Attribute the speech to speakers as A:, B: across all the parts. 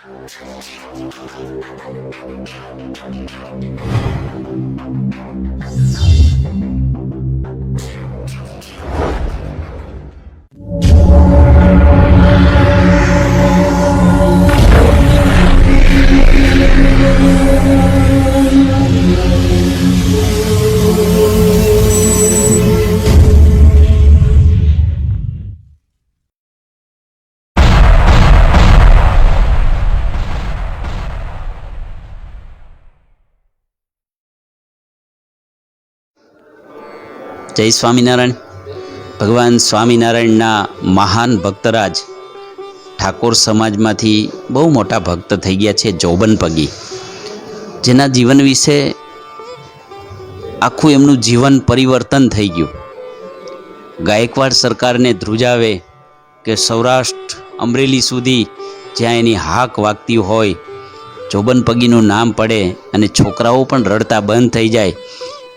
A: Thank you. જય સ્વામિનારાયણ. ભગવાન સ્વામિનારાયણના મહાન ભક્તરાજ ઠાકોર સમાજમાંથી બહુ મોટા ભક્ત થઈ ગયા છે જોબન પગી. જેના જીવન વિશે આખું એમનું જીવન પરિવર્તન થઈ ગયું. ગાયકવાડ સરકારને ધ્રુજાવે કે સૌરાષ્ટ્ર, અમરેલી સુધી જ્યાં એની હાક વાગતી હોય, જોબન પગીનું નામ પડે અને છોકરાઓ પણ રડતા બંધ થઈ જાય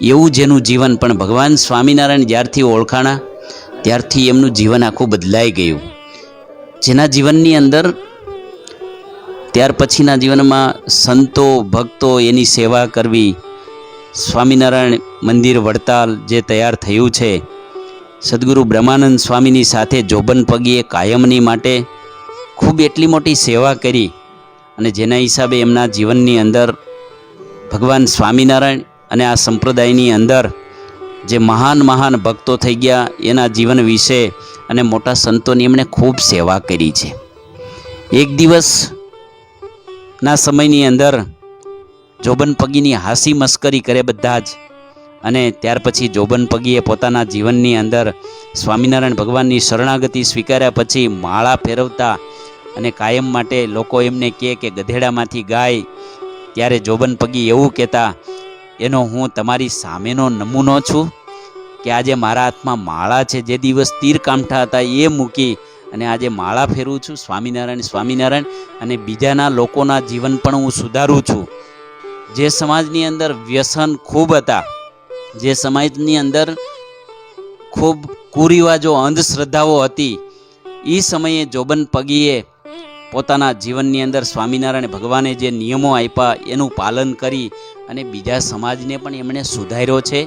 A: એવું જેનું જીવન પણ ભગવાન સ્વામિનારાયણ જ્યારથી ઓળખાણા, ત્યારથી એમનું જીવન આખું બદલાઈ ગયું. જેના જીવનની અંદર, ત્યાર પછીના જીવનમાં સંતો, ભક્તો એની સેવા કરવી, સ્વામિનારાયણ મંદિર વડતાલ જે તૈયાર થયું છે, સદગુરુ બ્રહ્માનંદ સ્વામીની સાથે જોબન પગીએ કાયમની માટે ખૂબ એટલી મોટી સેવા કરી અને જેના હિસાબે એમના જીવનની અંદર ભગવાન સ્વામિનારાયણ અને આ સંપ્રદાયની અંદર જે મહાન મહાન ભક્તો થઈ ગયા એના જીવન વિશે અને મોટા સંતોની એમણે ખૂબ સેવા કરી છે. એક દિવસના સમયની અંદર જોબન પગીની હાસી મસ્કરી કરે બધા જ અને ત્યાર પછી જોબન પગીએ પોતાના જીવનની અંદર સ્વામિનારાયણ ભગવાનની શરણાગતિ સ્વીકાર્યા પછી માળા ફેરવતા અને કાયમ માટે લોકો એમને કહે કે ગધેડામાંથી ગાય. ત્યારે જોબન પગી એવું કહેતા એનો હું તમારી સામેનો નમૂનો છું કે આજે મારા હાથમાં માળા છે, જે દિવસ તીર કામઠા હતા એ મૂકી અને આજે માળા ફેરવું છું, સ્વામિનારાયણ સ્વામિનારાયણ અને બીજાના લોકોના જીવન પણ હું સુધારું છું. જે સમાજની અંદર વ્યસન ખૂબ હતા, જે સમાજની અંદર ખૂબ કુરિવાજો અંધશ્રદ્ધાઓ હતી એ સમયે જોબન પગીએ પોતાના જીવનની અંદર સ્વામિનારાયણ ભગવાને જે નિયમો આપ્યા એનું પાલન કરી અને બીજા સમાજને પણ એમણે સુધાર્યો છે.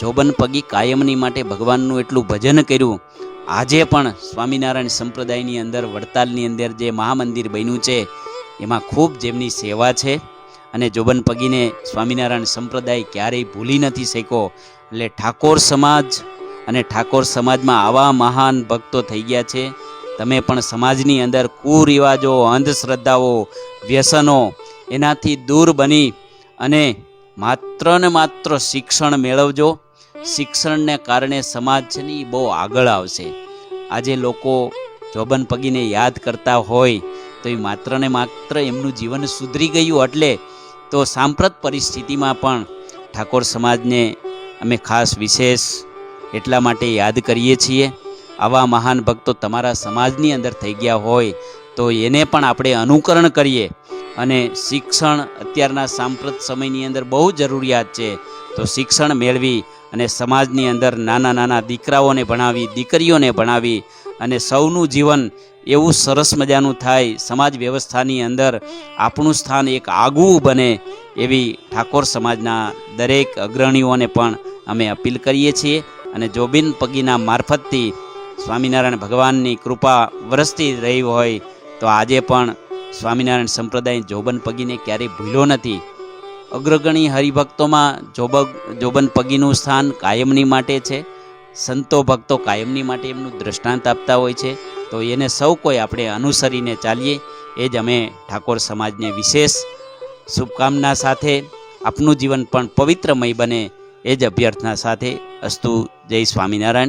A: જોબન પગી કાયમની માટે ભગવાનનું એટલું ભજન કર્યું. આજે પણ સ્વામિનારાયણ સંપ્રદાયની અંદર, વડતાલની અંદર જે મહામંદિર બન્યું છે, એમાં ખૂબ જેમની સેવા છે. અને જોબન પગીને સ્વામિનારાયણ સંપ્રદાય ક્યારેય ભૂલી નથી શક્યો. એટલે ઠાકોર સમાજ અને ઠાકોર સમાજમાં આવા મહાન ભક્તો થઈ ગયા છે. તમે પણ સમાજની અંદર કુરિવાજો, અંધશ્રદ્ધાઓ, વ્યસનો એનાથી દૂર બની અને માત્ર ને માત્ર શિક્ષણ મેળવજો. શિક્ષણને કારણે સમાજ છે ને એ બહુ આગળ આવશે. આજે લોકો જોબન પગીને યાદ કરતા હોય તો એ માત્ર ને માત્ર એમનું જીવન સુધરી ગયું એટલે તો સાંપ્રત પરિસ્થિતિમાં પણ ઠાકોર સમાજને અમે ખાસ વિશેષ એટલા માટે યાદ કરીએ છીએ. આવા મહાન ભક્તો તમારા સમાજની અંદર થઈ ગયા હોય, તો એને પણ આપણે અનુકરણ કરીએ. અને શિક્ષણ અત્યારના સાંપ્રત સમયની અંદર બહુ જરૂરિયાત છે. તો શિક્ષણ મેળવી અને સમાજની અંદર નાના નાના દીકરાઓને ભણાવી, દીકરીઓને ભણાવી અને સૌનું જીવન એવું સરસ મજાનું થાય, સમાજ વ્યવસ્થાની અંદર આપણું સ્થાન એક આગવું બને એવી ઠાકોર સમાજના દરેક અગ્રણીઓને પણ અમે અપીલ કરીએ છીએ. અને જોબિન પગીના મારફતથી સ્વામિનારાયણ ભગવાનની કૃપા વરસતી રહી હોય તો આજે પણ સ્વામિનારાયણ સંપ્રદાય જોબન પગીને ક્યારેય ભૂલ્યો નથી. અગ્રગણી હરિભક્તોમાં જોબગ જોબન પગીનું સ્થાન કાયમની માટે છે. સંતો ભક્તો કાયમની માટે એમનું દ્રષ્ટાંત આપતા હોય છે. તો એને સૌ કોઈ આપણે અનુસરીને ચાલીએ. એ જ અમે ઠાકોર સમાજને વિશેષ શુભકામના સાથે, આપનું જીવન પણ પવિત્રમય બને. એ જ અભ્યર્થના સાથે અસ્તુ જય સ્વામિનારાયણ.